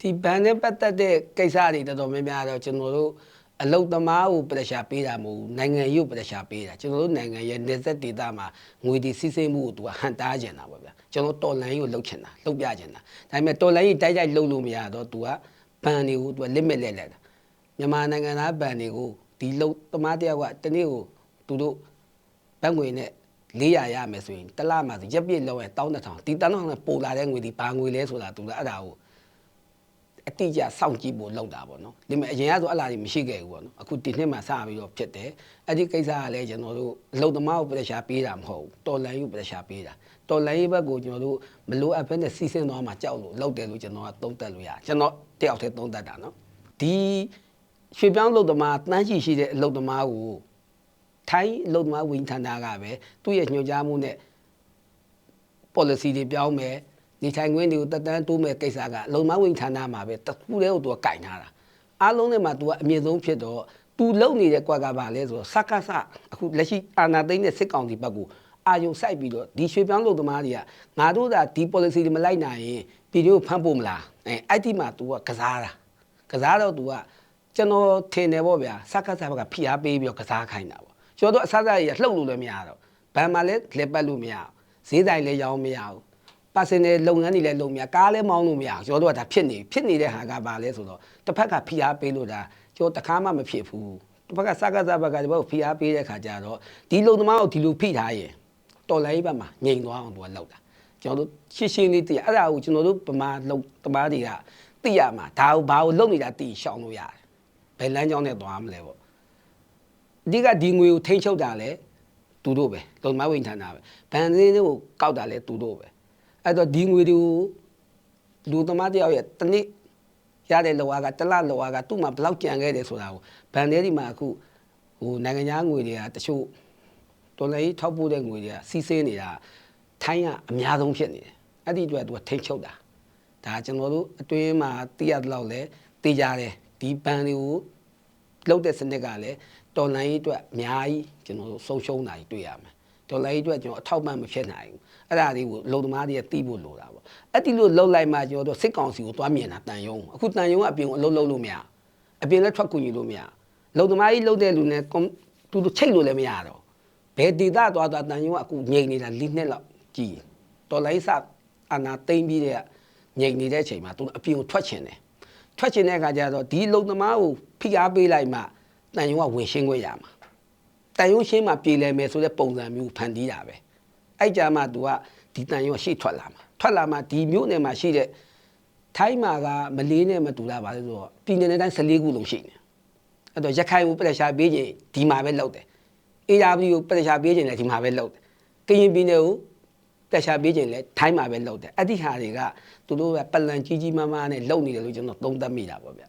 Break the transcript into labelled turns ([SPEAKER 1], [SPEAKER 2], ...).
[SPEAKER 1] ဒီဘန်နဲ့ပတ်သက်တဲ့ကိစ္စတွေတော်တော်များများတော့ကျွန်တော်တို့အလုတ်သမားကိုပရက်ရှာပေးတာမဟုတ်ဘူးနိုင်ငံရေးကိုပရက်ရှာပေးတာကျွန်တော်တို့နိုင်ငံရဲ့နေဆက်ဒေသမှာငွေဒီစီးဆင်းမှုကိုသူကဟန်တားကျင်တာပေါ့ဗျာကျွန်တော်တော်လန်ရေးကိုလှုပ်ချင်တာလှုပ်ပြချင်တာဒါပေမဲ့တော်လန်ရေးတိုက်တိုက်လှုပ်လို့မရတော့သူကဘန်တွေကိုသူက limit လဲလဲတာမြန်မာနိုင်ငံသားဘန်တွေကိုဒီလှုပ်သမားတယောက်ကတနေ့ကိုသူတို့ဘတ်ငွေနဲ့400ရမယ်ဆိုရင်တစ်လမှဆိုရက်ပြည့်လောက်ရင်12000ဒီ12000နဲ့ပိုလာတဲ့ငွေဒီဘာငွေလဲဆိုတာသူကအဲ့ဒါကို အတိအကျစောင့်ကြည့်ဖို့လုပ်တာပေါ့နော်ဒီမဲ့အရင်ကဆိုအလားကြီးမရှိခဲ့ဘူးပေါ့နော်အခုဒီနှစ်မှာစပြီးတော့ဖြစ်တယ်အဲ့ဒီကိစ္စကလည်းကျွန်တော်တို့အလုံသမားကိုပရက်ရှာပေးတာမဟုတ်ဘူးတော်လန်ယူပရက်ရှာပေးတာတော်လန်ရေးဘက်ကိုကျွန်တော်တို့မလိုအပ်ဘဲနဲ့စီးဆင်းသွားမှကြောက်လို့လောက်တယ်လို့ကျွန်တော်ကသုံးသပ်လို့ရတယ်ကျွန်တော်တယောက်တည်းသုံးသပ်တာနော်ဒီရွှေပြောင်းလုံသမားတန်းရှိရှိတဲ့အလုံသမားကိုထိုင်းလုံသမားဝန်ကြီးဌာနကပဲသူ့ရဲ့ညွှန်ကြားမှုနဲ့ policy တွေပြောင်းမယ် နေထိုင်ခွင့်တွေကိုတက်တန်းတိုးမယ်ကိစ္စကလုံမဝင်ဌာနမှာပဲတစ်ခုတည်းကိုသူကကင်ထားတာအားလုံးနဲ့မှာသူကအမြင့်ဆုံးဖြစ်တော့သူလုံနေတဲ့ကွက်ကပါလဲဆိုတော့စက္ကစအခုလက်ရှိအာဏာသိမ်းတဲ့စစ်ကောင်စီဘက်ကိုအာယုံစိုက်ပြီးတော့ဒီရွှေပြောင်းလုံသမားတွေကငါတို့သာဒီ policy တွေမလိုက်နိုင်ရင်ပြည်သူကိုဖမ်းဖို့မလားအဲအဲ့ဒီမှာ तू ကကစားတာကစားတော့ तू ကကျွန်တော်ထင်တယ်ပေါ့ဗျာစက္ကစဘက်ကဖိအားပေးပြီးတော့ကစားခိုင်းတာပေါ့ကျွန်တော်တို့အစစကြီးကလှုပ်လို့လည်းမရတော့ဘန်မှာလည်းလက်ပတ်လို့မရဘူးဈေးတိုင်းလည်းရောင်းမရဘူး personal လုပ်ငန်းတွေလည်းလုပ်မရကားလည်းမောင်းလို့မရကျွန်တော်တို့ကဒါဖြစ်နေဖြစ်နေတဲ့ဟာကဘာလဲဆိုတော့တစ်ဖက်ကဖိအားပေးလို့ဒါကျွန်တော်တခါမှမဖြစ်ဘူးတစ်ဖက်ကစကားစားဘက်ကဒီဘက်ကိုဖိအားပေးတဲ့ခါကျတော့ဒီလုံသမားကိုဒီလိုဖိထားရင်တော်လိုင်းဘက်မှာငြိမ်သွားအောင်သူကလောက်တာကျွန်တော်တို့ရှင်းရှင်းလေးသိရအဲ့ဒါကိုကျွန်တော်တို့ဗမာလုံသမားတွေကသိရမှာဒါကိုဘာကိုလုပ်နေတာသိရှောင်လို့ရတယ်ဘယ်လမ်းကြောင်းနဲ့သွားမလဲပေါ့အဓိကဒီငွေကိုထိန်းချုပ်တာလဲသူတို့ပဲလုံသမားဝင်ဌာနပဲဗန်စင်းတွေကိုကောက်တာလဲသူတို့ပဲ အဲ့တော့ဒီငွေတွေကိုလူသမားတယောက်ရဲ့တနစ်ရတဲ့လောကတစ်လလောကသူ့မှာဘယ်လောက်ကြံခဲ့တယ်ဆိုတာကိုဗန်ထဲဒီမှာအခုဟိုနိုင်ငံခြားငွေတွေကတချို့တော်လည်းထောက်ပို့တဲ့ငွေတွေကစီးဆင်းနေတာထိုင်းကအများဆုံးဖြစ်နေတယ်အဲ့ဒီအတွက်သူကထိန်ချုပ်တာဒါကျွန်တော်တို့အတွင်းမှာသိရတဲ့လောက်လဲသိကြတယ်ဒီဘန်တွေကိုလှုပ်တဲ့စနစ်ကလည်းတော်လိုင်းကြီးအတွက်အများကြီးကျွန်တော်တို့ဆုံးရှုံးတာကြီးတွေ့ရမယ် ဒေါ်လာကြီးအတွက်ကျွန်တော်အထောက်ပံ့မဖြစ်နိုင်ဘူးအဲ့ဒါလေးကိုလုံသမားတွေကသိဖို့လိုတာပေါ့အဲ့ဒီလိုလှုပ်လိုက်မှကျွန်တော်တို့စစ်ကောင်စီကိုသွားမြင်တာတန်ယုံအခုတန်ယုံကအပြင်ကိုအလုပ်လုပ်လို့မရအပြင်လည်းထွက်ကူညီလို့မရလုံသမားကြီးလှုပ်တဲ့လူနဲ့တူတူချိတ်လို့လည်းမရတော့ဘယ်ဒေသသွားသွားတန်ယုံကအခုငြိမ်နေတာ၄နှစ်လောက်ကြည်ဒေါ်လာကြီးစအနာသိမ့်ပြီးတဲ့ငြိမ်နေတဲ့အချိန်မှာသူအပြင်ကိုထွက်ချင်တယ်ထွက်ချင်တဲ့အခါကျတော့ဒီလုံသမားကိုဖိအားပေးလိုက်မှတန်ယုံကဝင်ရှင်းခွင့်ရမှာ တန်ရုံရှင်းမှာပြည်လဲမယ်ဆိုတဲ့ပုံစံမျိုးဖန်တီးတာပဲအဲ့ကြမှာ तू ကဒီတန်ရုံရှေ့ထွက်လာမှာထွက်လာမှာဒီမြို့နယ်မှာရှိတဲ့ထိုင်းမှာကမလေးနဲ့မတူတာပါလဲဆိုတော့ပြည်နယ်တိုင်း14ခုလုံးရှိနေအဲ့တော့ရခိုင်ကိုပရက်ရှာပေးခြင်းဒီမှာပဲလောက်တယ်အေးရပြီကိုပရက်ရှာပေးခြင်းလည်းဒီမှာပဲလောက်တယ်ကရင်ပြည်နယ်ကိုပရက်ရှာပေးခြင်းလည်းထိုင်းမှာပဲလောက်တယ်အဲ့ဒီဟာတွေကသူတို့ကပလန်ကြီးကြီးမားမားနဲ့လုံနေတယ်လို့ကျွန်တော်သုံးသပ်မိတာပေါ့ဗျ